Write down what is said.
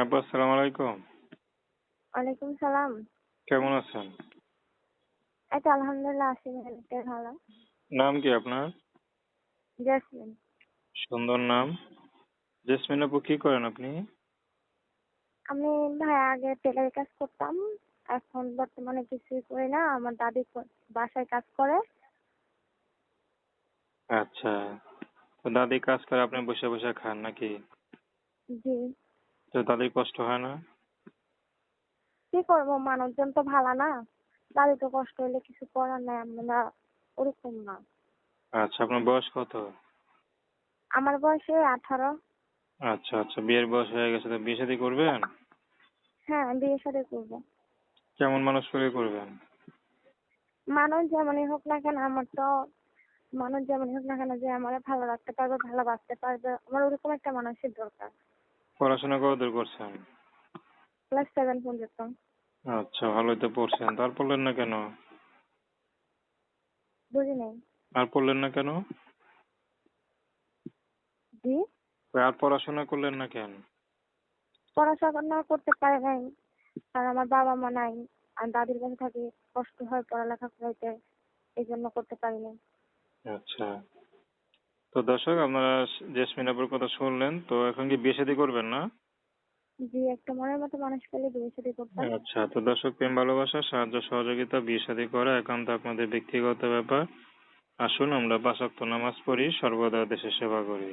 হ্যাঁ আপু আসসালামু আলাইকুম। ওয়ালাইকুম সালাম। কেমন আছেন? এই তো আলহামদুলিল্লাহ আছি। ভালো? নাম কি আপনার? জেসমিন। সুন্দর নাম। জেসমিন আপু কি করেন আপনি? আমি ভাই আগে টেলারের কাজ করতাম। এখন বর্তমানে কিছুই করি না। আমার দাদি বাসায় কাজ করে। আচ্ছা। তো দাদি কাজ করে আপনি বসে বসে খান নাকি? জি। তো দাদির কষ্ট হয় না? কি করব? মানুষজন তো ভালো না। দাদি তো কষ্ট হলে কিছু করার নাই। আমরা ওরকম না। আচ্ছা আপনার বয়স কত? আমার বয়সে আঠারো। আচ্ছা আচ্ছা বিয়ের বয়স হয়ে গেছে। তো বিয়ে শাদী করবেন? হ্যাঁ বিয়ে সাথে করব। কেমন মানুষ করে করবেন? মানুষ যেমনই হোক না কেন আমার তো মানুষ যেমনই হোক না কেন যে আমার ভালো রাখতে পারবে ভালোবাসতে পারবে। আমার ওরকম একটা মানুষের দরকার। পড়াশোনা কতদূর করছেন? ক্লাস সেভেন পর্যন্ত। আচ্ছা ভালোই তো পড়ছেন। তার পড়লেন না কেন? বুঝি নাই। আর পড়লেন না কেন? জি? আর পড়াশোনা করলেন না কেন? পড়াশোনা করতে পারে নাই। আর আমার বাবা মা নাই। আর দাদির কাছে থাকি কষ্ট হয় পড়ালেখা করাইতে। এই জন্য করতে পারি নাই। আচ্ছা। তো দর্শক আপনারা জেসমিন আপুর কথা শুনলেন তো এখন কি বিয়ে শাদী করবেন না? জি একটা মনের মতো মানুষ পেলে বিয়ে শাদী করতাম। আচ্ছা তো দর্শক প্রেম ভালোবাসা সাহায্য সহযোগিতা বিয়ে শাদী করা একান্ত আপনাদের ব্যক্তিগত ব্যাপার। আসুন আমরা পাঁচ ওয়াক্ত নামাজ পড়ি সর্বদা দেশের সেবা করি।